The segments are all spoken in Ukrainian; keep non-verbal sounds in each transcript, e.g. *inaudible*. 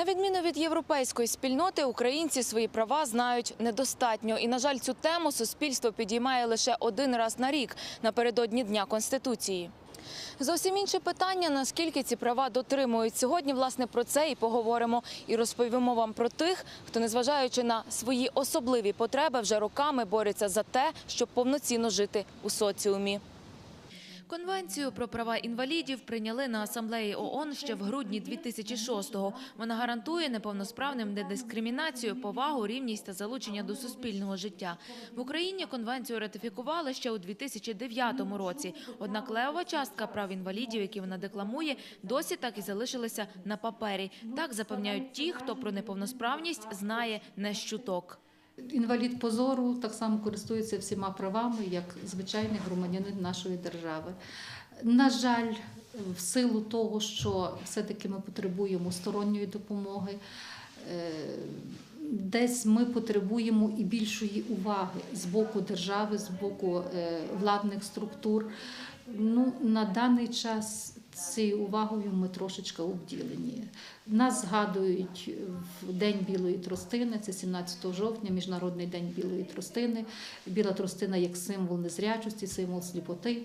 На відміну від європейської спільноти, українці свої права знають недостатньо. І, на жаль, цю тему суспільство підіймає лише один раз на рік напередодні Дня Конституції. Зовсім інше питання, наскільки ці права дотримують. Сьогодні, власне, про це і поговоримо. І розповімо вам про тих, хто, незважаючи на свої особливі потреби, вже роками бореться за те, щоб повноцінно жити у соціумі. Конвенцію про права інвалідів прийняли на асамблеї ООН ще в грудні 2006-го. Вона гарантує неповносправним недискримінацію, повагу, рівність та залучення до суспільного життя. В Україні конвенцію ратифікували ще у 2009 році. Однак левова частка прав інвалідів, які вона декламує, досі так і залишилися на папері. Так запевняють ті, хто про неповносправність знає не щуток. Інвалід позору так само користується всіма правами, як звичайний громадянин нашої держави. На жаль, в силу того, що все-таки ми потребуємо сторонньої допомоги, е, десь ми потребуємо і більшої уваги з боку держави, з боку е, владних структур. Ну, на даний час цією увагою ми трошечки обділені. Нас згадують в День білої тростини, це 17 жовтня, Міжнародний день білої тростини. Біла тростина як символ незрячості, символ сліпоти.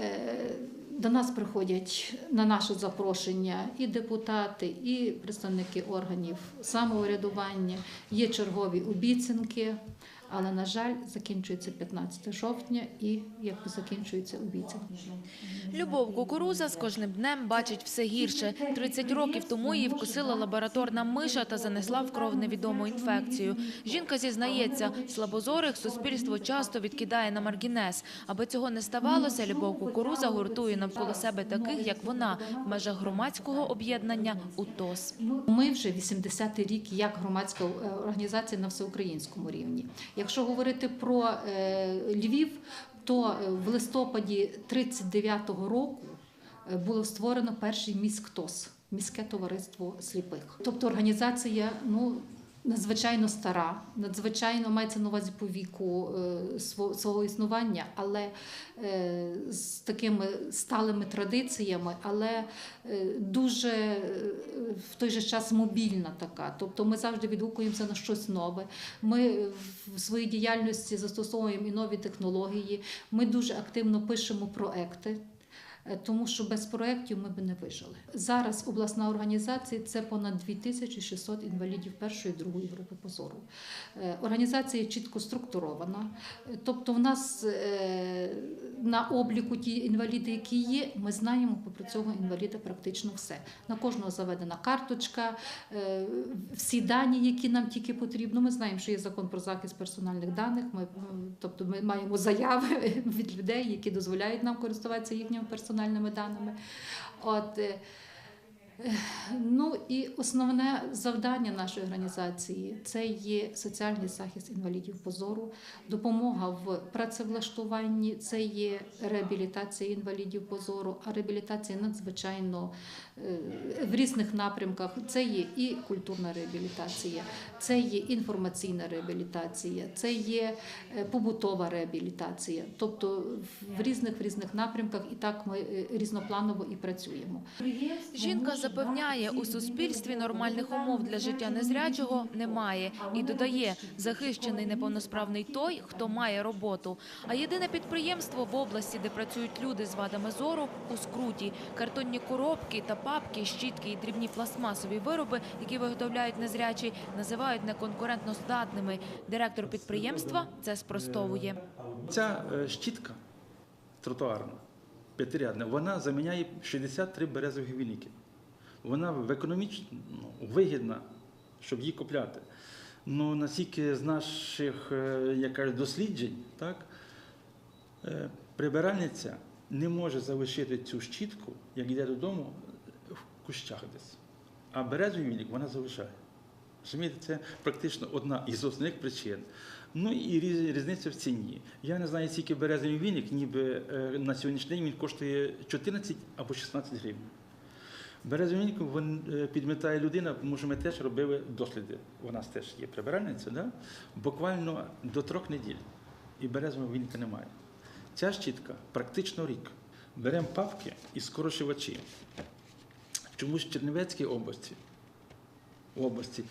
Е, До нас приходять на наше запрошення і депутати, і представники органів самоврядування. Є чергові обіцянки. Але, на жаль, закінчується 15 жовтня і якби закінчується обіцянки. Любов Кукуруза з кожним днем бачить все гірше. 30 років тому її вкусила лабораторна миша та занесла в кров невідому інфекцію. Жінка зізнається, слабозорих суспільство часто відкидає на маргінез. Аби цього не ставалося, Любов Кукуруза гуртує навколо себе таких, як вона, в межах громадського об'єднання УТОС. Ми вже 80-й рік як громадська е, організація на всеукраїнському рівні. Якщо говорити про е, Львів, то е, в листопаді 39-го року е, було створено перший міськтос міське товариство сліпих. Тобто організація, ну. Надзвичайно стара, надзвичайно мається на увазі по віку е, свого існування, але е, з такими сталими традиціями, але е, дуже в той же час мобільна така. Тобто ми завжди відгукуємося на щось нове. Ми в своїй діяльності застосовуємо і нові технології. Ми дуже активно пишемо проекти. Е, Тому що без проєктів ми б не вижили. Зараз обласна організація це понад 2600 інвалідів першої і другої групи позору. Е, Організація чітко структурована. Е, Тобто, в нас на обліку ті інваліди, які є, ми знаємо про цього інваліда практично все. На кожного заведена карточка, всі дані, які нам тільки потрібно. Ми знаємо, що є закон про захист персональних даних. Ми, тобто ми маємо заяви *laughs* від людей, які дозволяють нам користуватися їхніми персональними даними. От, е, Ну і основне завдання нашої організації це є соціальний захист інвалідів позору, допомога в працевлаштуванні, це є реабілітація інвалідів позору, а реабілітація надзвичайно в різних напрямках. Це є і культурна реабілітація, це є інформаційна реабілітація, це є е, побутова реабілітація. Тобто в різних в різних напрямках, і так ми е, різнопланово і працюємо. Жінка запевняє, у суспільстві нормальних умов для життя незрячого немає і додає, захищений неповносправний той, хто має роботу. А єдине підприємство в області, де працюють люди з вадами зору, у скруті. Картонні коробки та папки, щітки і дрібні пластмасові вироби, які виготовляють незрячі, називають неконкурентно здатними. Директор підприємства це спростовує. Ця е, щітка тротуарна, п'ятирядна, вона заміняє 63 березові вініки. Вона в економічно ну, вигідна, щоб її купляти. Ну, наскільки з наших е, як кажуть, досліджень, так, е, прибиральниця не може залишити цю щітку, як йде додому, кущах десь. А березовий віник вона залишає. Розумієте, це практично одна із основних причин. Ну і різ- різниця в ціні. Я не знаю, скільки березовий віник, ніби е, на сьогоднішній день він коштує 14 або 16 гривень. Березовий віник він е, підмітає людина, тому що ми теж робили досліди. У нас теж є прибиральниця, да? буквально до трьох неділь. І березового віника немає. Ця щітка практично рік. Беремо папки і скорочувачі. Чомусь в Чернівецькій області області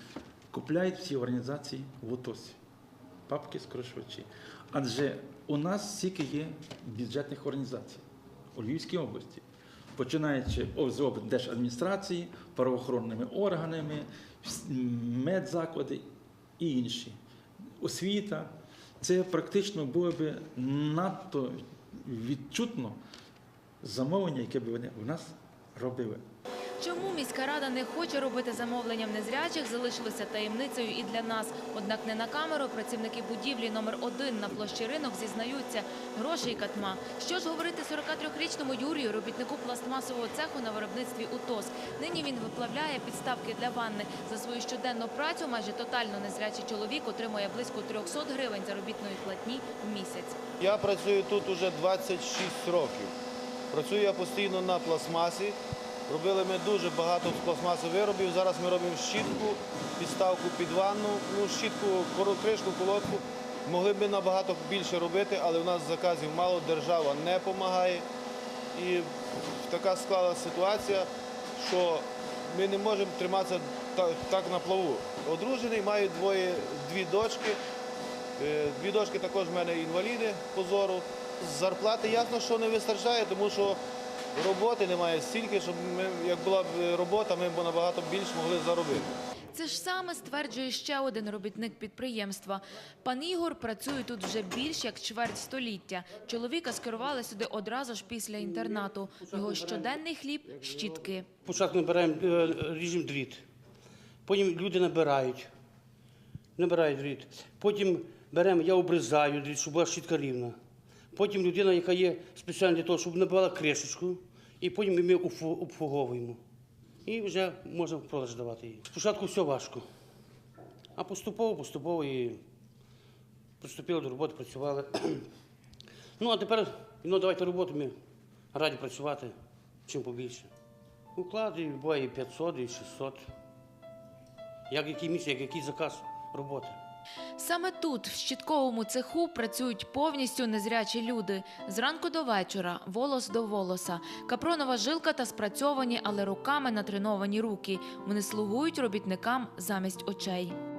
купляють всі організації в УТОСі, папки скорочувачі. Адже у нас стільки є бюджетних організацій у Львівській області, починаючи з облдержадміністрації, правоохоронними органами, медзаклади і інші. Освіта. Це практично було б надто відчутно замовлення, яке б вони в нас робили. Чому міська рада не хоче робити замовленням незрячих, залишилося таємницею і для нас. Однак не на камеру працівники будівлі номер 1 на площі ринок зізнаються – грошей катма. Що ж говорити 43-річному Юрію, робітнику пластмасового цеху на виробництві УТОС. Нині він виплавляє підставки для ванни. За свою щоденну працю майже тотально незрячий чоловік отримує близько 300 гривень заробітної платні в місяць. Я працюю тут уже 26 років. Працюю я постійно на пластмасі. Робили ми дуже багато з пластмаси виробів. Зараз ми робимо щітку, підставку під ванну, ну, щітку, кришку, колодку. Могли б ми набагато більше робити, але в нас заказів мало, держава не допомагає. І така склалася ситуація, що ми не можемо триматися так на плаву. Одружений, маю двоє, дві дочки. Е, Дві дошки також в мене інваліди по зору. Зарплати ясно, що не вистачає, тому що роботи немає стільки, щоб ми, як була б робота, ми б набагато більш могли заробити. Це ж саме стверджує ще один робітник підприємства. Пан Ігор працює тут вже більш як чверть століття. Чоловіка скерували сюди одразу ж після інтернату. Його щоденний хліб – щітки. Спочатку набираємо, е, ріжемо дріт, потім люди набирають, набирають дріт. Потім беремо, я обрізаю дріт, щоб була щітка рівна. Потім людина, яка є спеціально для того, щоб набила кришечку, і потім ми обфуговуємо. І вже можна в продаж давати її. Спочатку все важко, а поступово, поступово і приступили до роботи, працювали. *clears throat* Ну, а тепер, ну, давайте роботу, ми раді працювати, чим побільше. Уклади буває і 500, і 600. Як який місяць, як який заказ роботи. Саме тут, в щітковому цеху, працюють повністю незрячі люди. Зранку до вечора, волос до волоса. Капронова жилка та спрацьовані, але руками натреновані руки. Вони слугують робітникам замість очей.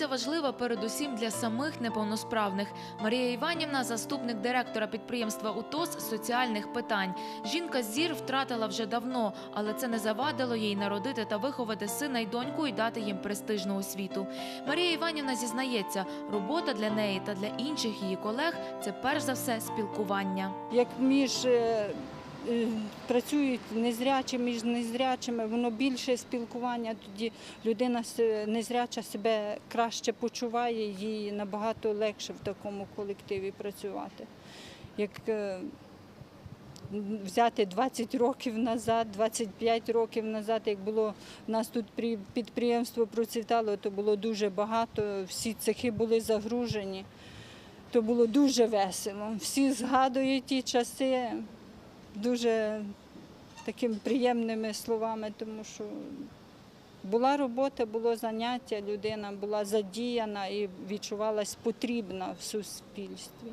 Праця важлива передусім для самих неповносправних. Марія Іванівна, заступник директора підприємства УТОС соціальних питань. Жінка зір втратила вже давно, але це не завадило їй народити та виховати сина й доньку і дати їм престижну освіту. Марія Іванівна зізнається, робота для неї та для інших її колег це перш за все спілкування. як між е, працюють незрячі між незрячими, воно більше спілкування, тоді людина незряча себе краще почуває, їй набагато легше в такому колективі працювати. Як е, взяти 20 років назад, 25 років назад, як було в нас тут підприємство процвітало, то було дуже багато, всі цехи були загружені. То було дуже весело. Всі згадують ті часи дуже такими приємними словами, тому що була робота, було заняття, людина була задіяна і відчувалась потрібна в суспільстві.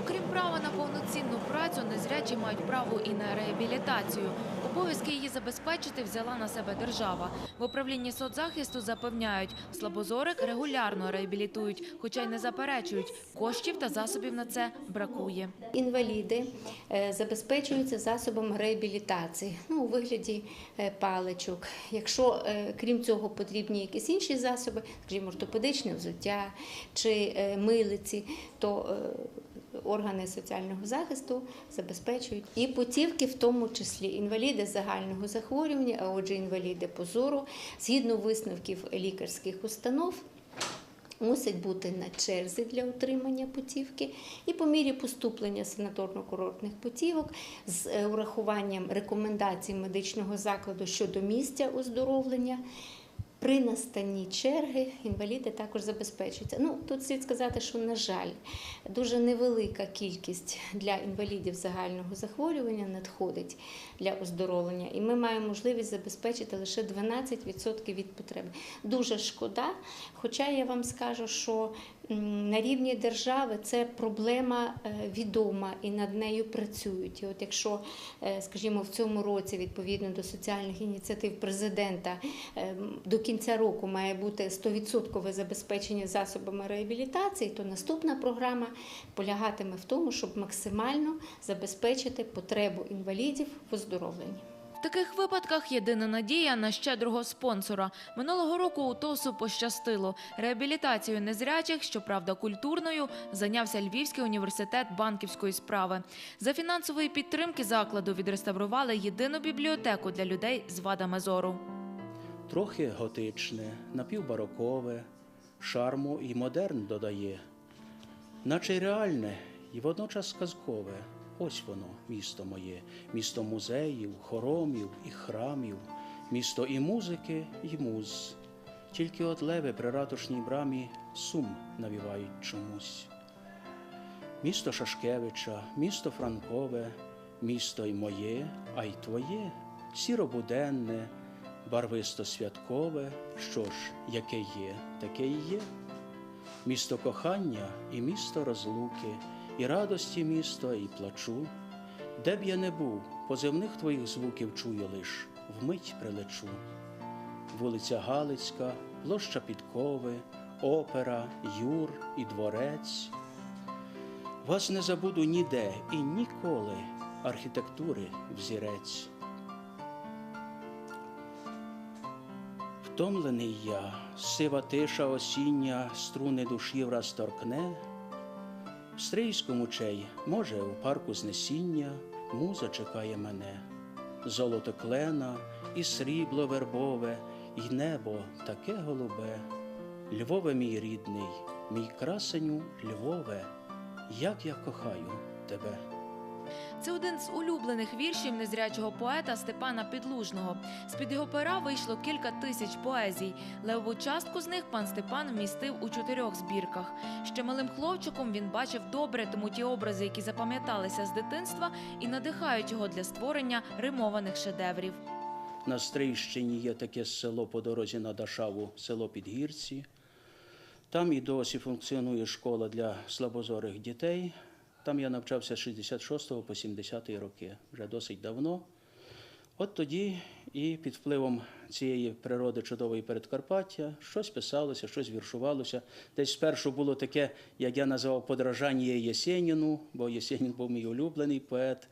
Окрім права на повноцінну працю, незрячі мають право і на реабілітацію. Обов'язки її забезпечити взяла на себе держава. В управлінні соцзахисту запевняють, слабозорих регулярно реабілітують, хоча й не заперечують. Коштів та засобів на це бракує. Інваліди е, забезпечуються засобами реабілітації ну, у вигляді е, паличок. Якщо е, крім цього потрібні якісь інші засоби, скажімо, ортопедичне взуття чи милиці, то органи соціального захисту забезпечують і путівки, в тому числі інваліди загального захворювання, а отже, інваліди по зору, згідно висновків лікарських установ. Мусить бути на черзі для отримання путівки, і по мірі поступлення санаторно-курортних путівок з е, урахуванням рекомендацій медичного закладу щодо місця оздоровлення, При настанні черги інваліди також забезпечуються. Ну тут слід сказати, що на жаль, дуже невелика кількість для інвалідів загального захворювання надходить для оздоровлення, і ми маємо можливість забезпечити лише 12% від потреби. Дуже шкода. Хоча я вам скажу, що на рівні держави це проблема е, відома і над нею працюють. І от якщо, е, скажімо, в цьому році відповідно до соціальних ініціатив президента е, до кінця року має бути 100% забезпечення засобами реабілітації, то наступна програма полягатиме в тому, щоб максимально забезпечити потребу інвалідів в оздоровленні. Таких випадках єдина надія на щедрого спонсора. Минулого року у ТОСу пощастило. Реабілітацією незрячих, щоправда, культурною, зайнявся Львівський університет банківської справи. За фінансової підтримки закладу відреставрували єдину бібліотеку для людей з вадами зору. Трохи готичне, напівбарокове, шарму і модерн додає, наче реальне і водночас казкове. Ось воно, місто моє, місто музеїв, хоромів і храмів, місто і музики, і муз. Тільки от леви при ратушній брамі сум навівають чомусь. Місто Шашкевича, місто Франкове, місто й моє, а й твоє, сіробуденне, барвисто святкове, що ж, яке є, таке і є. Місто кохання і місто розлуки, і радості місто, і плачу. Де б я не був, позивних твоїх звуків чую лиш, вмить прилечу. Вулиця Галицька, площа Підкови, опера, юр і дворець. Вас не забуду ніде і ніколи архітектури взірець. Втомлений я, сива тиша осіння, струни душі враз торкне. В стрийському чей, може, у парку знесіння, муза чекає мене. Золото клена, і срібло вербове, і небо таке голубе. Львове мій рідний, мій красеню Львове, як я кохаю тебе. Це один з улюблених віршів незрячого поета Степана Підлужного. З-під його пера вийшло кілька тисяч поезій. Левову частку з них пан Степан вмістив у чотирьох збірках. Ще малим хлопчиком він бачив добре, тому ті образи, які запам'яталися з дитинства, і надихають його для створення римованих шедеврів. На Стрийщині є таке село по дорозі на Дашаву, село Підгірці. Там і досі функціонує школа для слабозорих дітей. Там я навчався з 66 по 70 роки, вже досить давно. От тоді і під впливом цієї природи чудової передкарпаття щось писалося, щось віршувалося. Десь спершу було таке, як я називав, подражання Єсеніну, бо Єсенін був мій улюблений поет.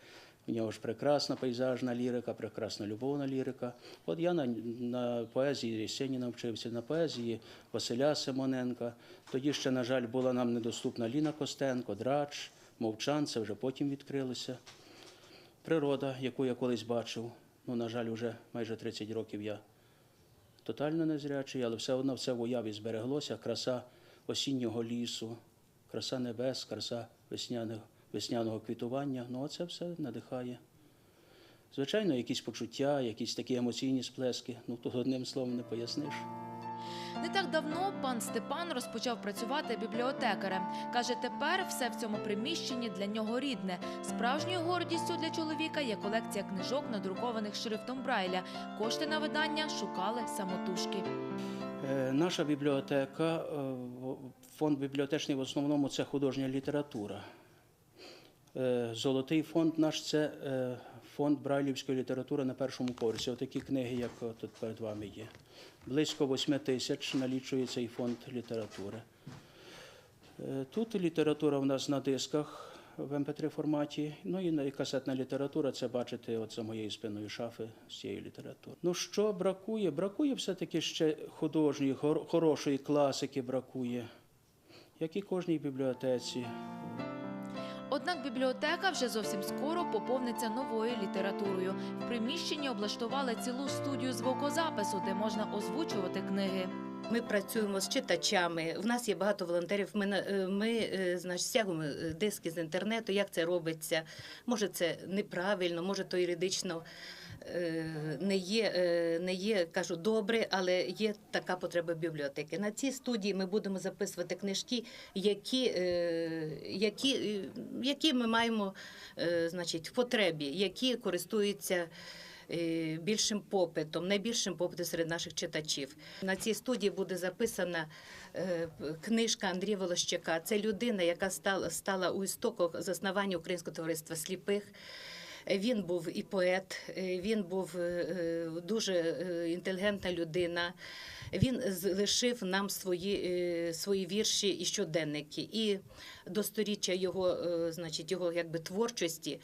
У нього ж прекрасна пейзажна лірика, прекрасна любовна лірика. От я на, на поезії Єсеніна вчився, на поезії Василя Симоненка. Тоді ще, на жаль, була нам недоступна Ліна Костенко, Драч, Мовчан, це вже потім відкрилося. Природа, яку я колись бачив. Ну, на жаль, вже майже 30 років я тотально незрячий, але все одно все в уяві збереглося. Краса осіннього лісу, краса небес, краса весняного, весняного квітування. Ну, оце все надихає. Звичайно, якісь почуття, якісь такі емоційні сплески. Ну, тут одним словом не поясниш. Не так давно пан Степан розпочав працювати бібліотекарем. Каже, тепер все в цьому приміщенні для нього рідне. Справжньою гордістю для чоловіка є колекція книжок, надрукованих шрифтом Брайля. Кошти на видання шукали самотужки. Е, Наша бібліотека, е, фонд бібліотечний в основному це художня література. Е, Золотий фонд наш це фонд брайлівської літератури на першому поверсі. Отакі книги, як тут перед вами є. Близько 8 тисяч налічує цей фонд літератури. Е, Тут література в нас на дисках в МП3 форматі. Ну і касетна література, це бачите, от за моєю спиною шафи з цієї літератури. Ну що бракує? Бракує все-таки ще художньої, хорошої класики бракує, як і кожній бібліотеці. Однак бібліотека вже зовсім скоро поповниться новою літературою. В приміщенні облаштували цілу студію звукозапису, де можна озвучувати книги. Ми працюємо з читачами. У нас є багато волонтерів. Ми, е, ми е, значить, стягуємо е, диски з інтернету. Як це робиться? Може, це неправильно, може, то юридично не є, е, не є, кажу, добре, але є така потреба бібліотеки. На цій студії ми будемо записувати книжки, які, е, які, е, які ми маємо е, значить, в потребі, які користуються. е, Більшим попитом, найбільшим попитом серед наших читачів. На цій студії буде записана е, книжка Андрія Волощака. Це людина, яка стала, стала у істоках заснування Українського товариства сліпих. Він був і поет, е, він був е, е, дуже інтелігентна людина. Він залишив нам свої, е, свої вірші і щоденники. І до сторіччя його, е, значить, його якби творчості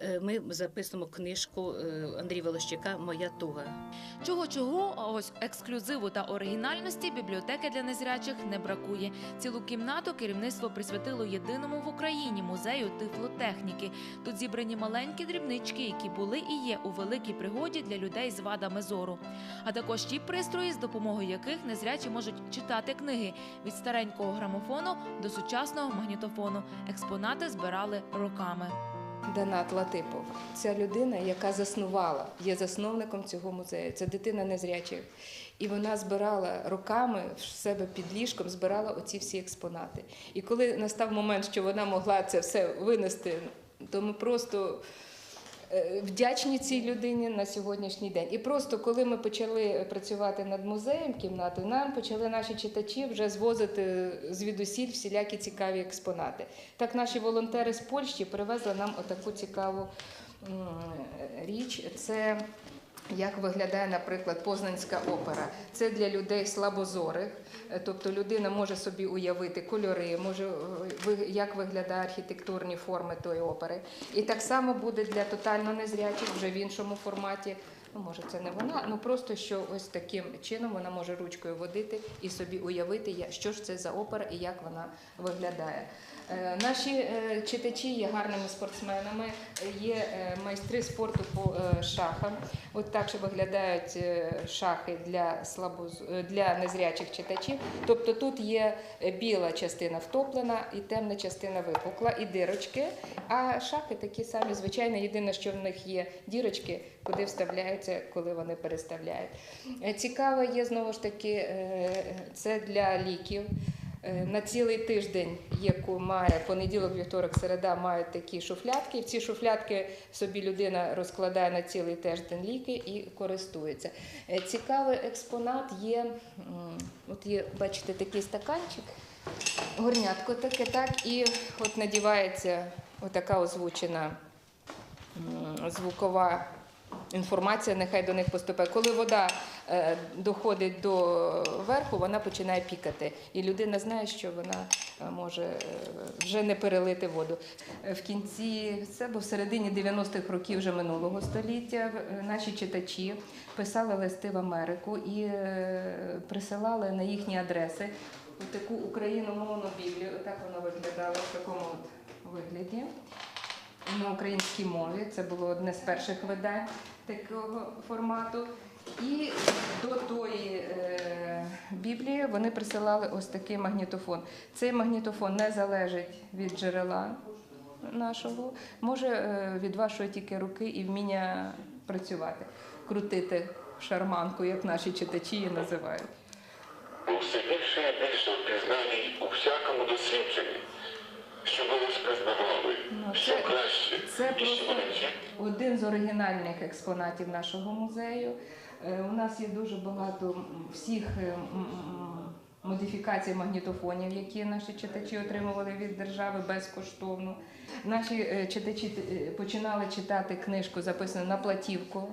е, ми записуємо книжку Андрія Волощака Моя туга. Чого чого, ось ексклюзиву та оригінальності бібліотеки для незрячих не бракує. Цілу кімнату керівництво присвятило єдиному в Україні музею тифлотехніки. Тут зібрані маленькі дрібнички, які були і є у великій пригоді для людей з вадами зору. А також ті пристрої, з допомогою яких незрячі можуть читати книги від старенького грамофону до сучасного магнітофону. Експонати збирали роками. Данат Латипов. Ця людина, яка заснувала, є засновником цього музею. Це дитина незрячих. І вона збирала роками в себе під ліжком, збирала оці всі експонати. І коли настав момент, що вона могла це все винести, то ми просто вдячні цій людині на сьогоднішній день. І просто коли ми почали працювати над музеєм кімнатою, нам почали наші читачі вже звозити звідусіль всілякі цікаві експонати. Так наші волонтери з Польщі привезли нам отаку цікаву річ. Це як виглядає, наприклад, Познанська опера. Це для людей слабозорих, Е, тобто людина може собі уявити кольори, може е, як виглядає архітектурні форми тої опери. І так само буде для тотально незрячих вже в іншому форматі. Ну, може, це не вона, ну просто що ось таким чином вона може ручкою водити і собі уявити, що ж це за опера і як вона виглядає. Е, Наші е, читачі є гарними спортсменами, є е, майстри спорту по шахам. От так же виглядають шахи для слабоз... для незрячих читачів. Тобто тут є біла частина втоплена і темна частина випукла, і дирочки. А шахи такі самі, звичайно, єдине, що в них є дірочки, куди вставляються, коли вони переставляють. Цікаво є знову ж таки, це для ліків. Е, На цілий тиждень, яку має понеділок, вівторок, середа, мають такі шуфлятки. В ці шуфлятки собі людина розкладає на цілий тиждень ліки і користується. Е, Цікавий експонат є, от є, бачите, такий стаканчик, горнятко таке, так, і от надівається отака озвучена звукова інформація, нехай до них поступає. Коли вода доходить до верху, вона починає пікати. І людина знає, що вона е, може е, вже не перелити воду. Е, В кінці це, бо в середині 90-х років вже минулого століття е, наші читачі писали листи в Америку і е, присилали на їхні адреси таку україномовну біблію. Отак вона виглядала в такому от вигляді на українській мові. Це було одне з перших видань такого формату. І до тої е, Біблії вони присилали ось такий магнітофон. Цей магнітофон не залежить від джерела нашого, може е, від вашої тільки руки і вміння працювати, крутити шарманку, як наші читачі її називають. Все більше і більше впізнаній у всякому дослідженні, що було спризбавали, Ну, що це- краще, Це і просто один з оригінальних експонатів нашого музею. Е, У нас є дуже багато всіх е, модифікацій магнітофонів, які наші читачі отримували від держави безкоштовно. Наші е, читачі починали читати книжку, записану на платівку.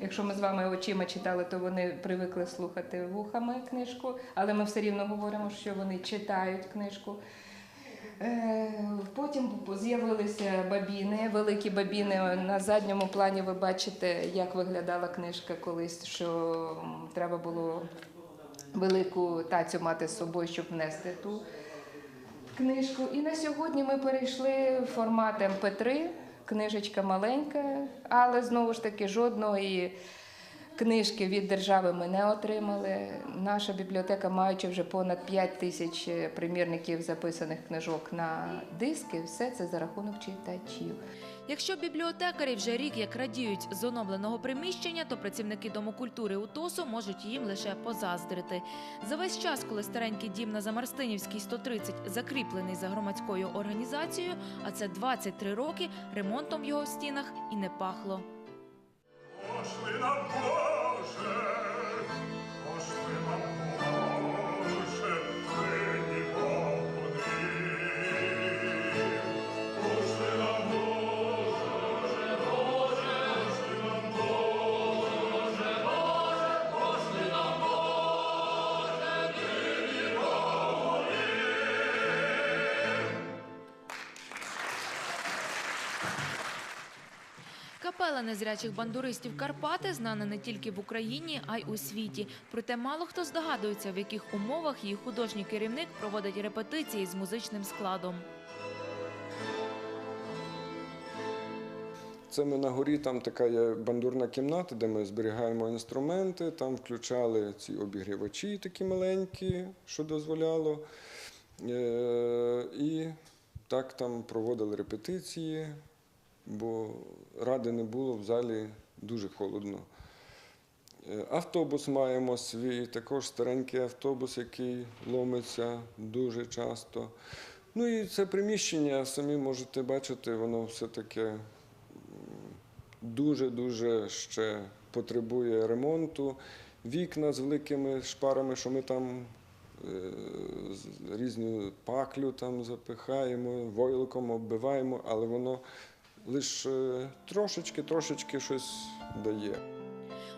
Якщо ми з вами очима читали, то вони привикли слухати вухами книжку, але ми все рівно говоримо, що вони читають книжку. Е, Потім з'явилися бабіни, великі бабіни. На задньому плані ви бачите, як виглядала книжка колись, що треба було велику тацю мати з собою, щоб внести ту книжку. І на сьогодні ми перейшли в формат МП3, книжечка маленька, але знову ж таки жодної Книжки від держави ми не отримали. Наша бібліотека, маючи вже понад 5 тисяч е, примірників записаних книжок на диски, все це за рахунок читачів. Якщо бібліотекарі вже рік як радіють з оновленого приміщення, то працівники Дому культури УТОСу можуть їм лише позаздрити. За весь час, коли старенький дім на Замарстинівській 130 закріплений за громадською організацією, а це 23 роки, ремонтом в його стінах і не пахло. Пошли нам Боже, Капела незрячих бандуристів Карпати знана не тільки в Україні, а й у світі. Проте мало хто здогадується, в яких умовах її художній керівник проводить репетиції з музичним складом. Це ми на горі, там така є бандурна кімната, де ми зберігаємо інструменти. Там включали ці обігрівачі такі маленькі, що дозволяло. Е, І так там проводили репетиції, бо ради не було в залі дуже холодно. Е, Автобус маємо свій, також старенький автобус, який ломиться дуже часто. Ну і це приміщення, самі можете бачити, воно все таке дуже-дуже ще потребує ремонту. Вікна з великими шпарами, що ми там е, різну паклю там запихаємо, войлоком оббиваємо, але воно лише трошечки-трошечки щось дає.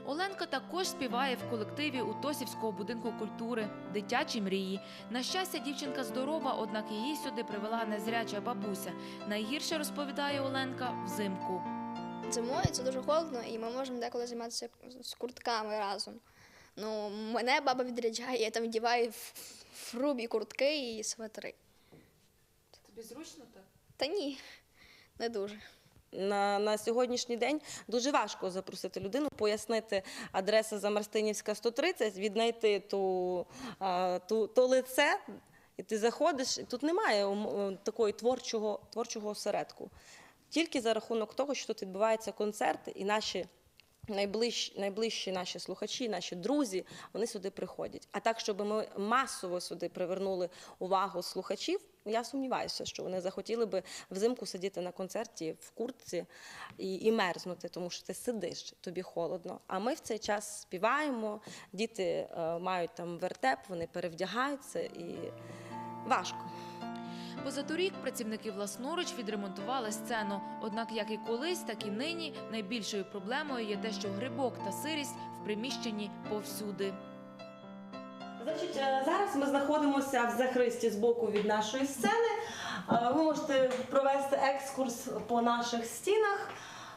Оленка також співає в колективі Утосівського будинку культури Дитячі мрії. На щастя, дівчинка здорова, однак її сюди привела незряча бабуся. Найгірше розповідає Оленка взимку. Зимою це дуже холодно, і ми можемо деколи займатися з куртками разом. Ну, мене баба відряджає, я там вдіваю в, в куртки і свитри. Тобі зручно так? Та ні, не дуже. На, на сьогоднішній день дуже важко запросити людину, пояснити адреса Замарстинівська 130, віднайти ту, а, ту, то лице, і ти заходиш, і тут немає такої творчого, творчого осередку. Тільки за рахунок того, що тут відбуваються концерти, і наші найближчі, найближчі наші слухачі, наші друзі, вони сюди приходять. А так, щоб ми масово сюди привернули увагу слухачів, я сумніваюся, що вони захотіли би взимку сидіти на концерті в куртці і, і мерзнути, тому що ти сидиш, тобі холодно. А ми в цей час співаємо, діти е, мають там вертеп, вони перевдягаються і важко. Позаторік працівники власноруч відремонтували сцену. Однак, як і колись, так і нині найбільшою проблемою є те, що грибок та сирість в приміщенні повсюди. Значить, е, зараз ми знаходимося в захристі з боку від нашої сцени. Е, Ви можете провести екскурс по наших стінах.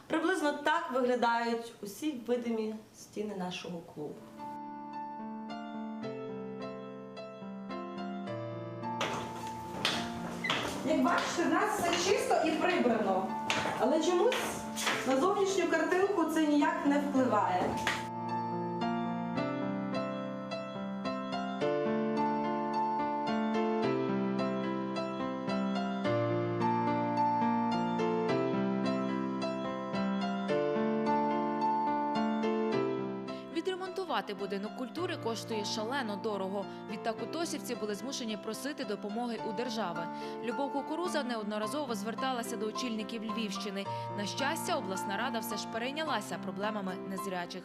Приблизно так виглядають усі видимі стіни нашого клубу. Як бачите, в нас все чисто і прибрано. Але чомусь на зовнішню картинку це ніяк не впливає. Відремонтувати будинок культури коштує шалено дорого. Відтак утосівці були змушені просити допомоги у держави. Любов Кукуруза неодноразово зверталася до очільників Львівщини. На щастя, обласна рада все ж перейнялася проблемами незрячих.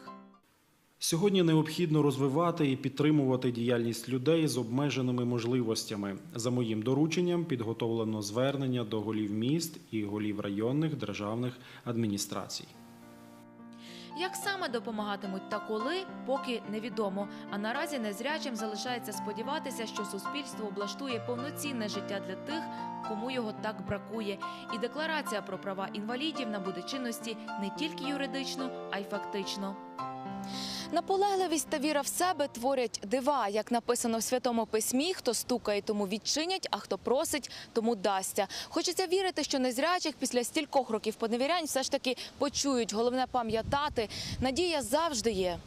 Сьогодні необхідно розвивати і підтримувати діяльність людей з обмеженими можливостями. За моїм дорученням підготовлено звернення до голів міст і голів районних державних адміністрацій. Як саме допомагатимуть та коли, поки невідомо. А наразі незрячим залишається сподіватися, що суспільство облаштує повноцінне життя для тих, кому його так бракує. І декларація про права інвалідів набуде чинності не тільки юридично, а й фактично. Наполегливість та віра в себе творять дива. Як написано в Святому Письмі, хто стукає, тому відчинять, а хто просить, тому дасться. Хочеться вірити, що незрячих після стількох років поневірянь все ж таки почують. Головне пам'ятати, надія завжди є.